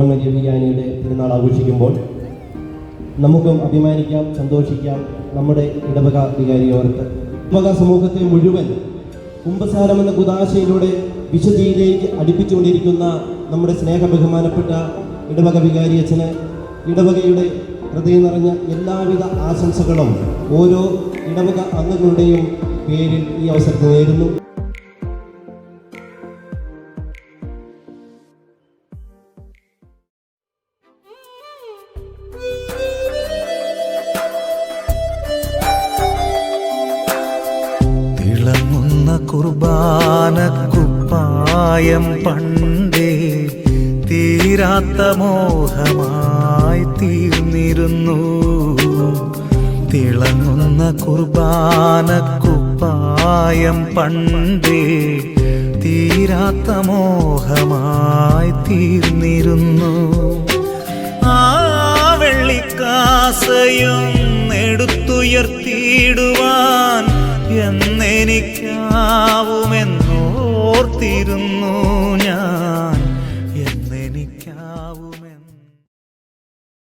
വിജ്ഞാനിയുടെ പെരുന്നാൾ ആഘോഷിക്കുമ്പോൾ നമുക്കും അഭിമാനിക്കാം സന്തോഷിക്കാം നമ്മുടെ ഇടവക വികാരിയോർക്ക് ഇടവക സമൂഹത്തെ മുഴുവൻ കുംഭസാരം എന്ന കുതാശയിലൂടെ വിശുദ്ധിയിലേക്ക് അടുപ്പിച്ചുകൊണ്ടിരിക്കുന്ന നമ്മുടെ സ്നേഹ ബഹുമാനപ്പെട്ട ഇടവക വികാരി അച്ഛന് ഇടവകയുടെ ഹൃദയം നിറഞ്ഞ എല്ലാവിധ ആശംസകളും ഓരോ ഇടവക അംഗങ്ങളുടെയും പേരിൽ ഈ അവസരത്തിൽ നേരുന്നു. തിളങ്ങുന്ന കുർബാന കുപ്പായം പണ്ടേ തീരാത്ത മോഹമായി തീർന്നിരുന്നു. തിളങ്ങുന്ന കുർബാന കുപ്പായം പണ്ടേ തീരാത്ത മോഹമായി തീർന്നിരുന്നു. ആ വെള്ളിക്കാസയും എടുത്തുയർത്തിയിടുവാൻ എന്നെനിക്കാവുമെന്നോർത്തിരുന്നു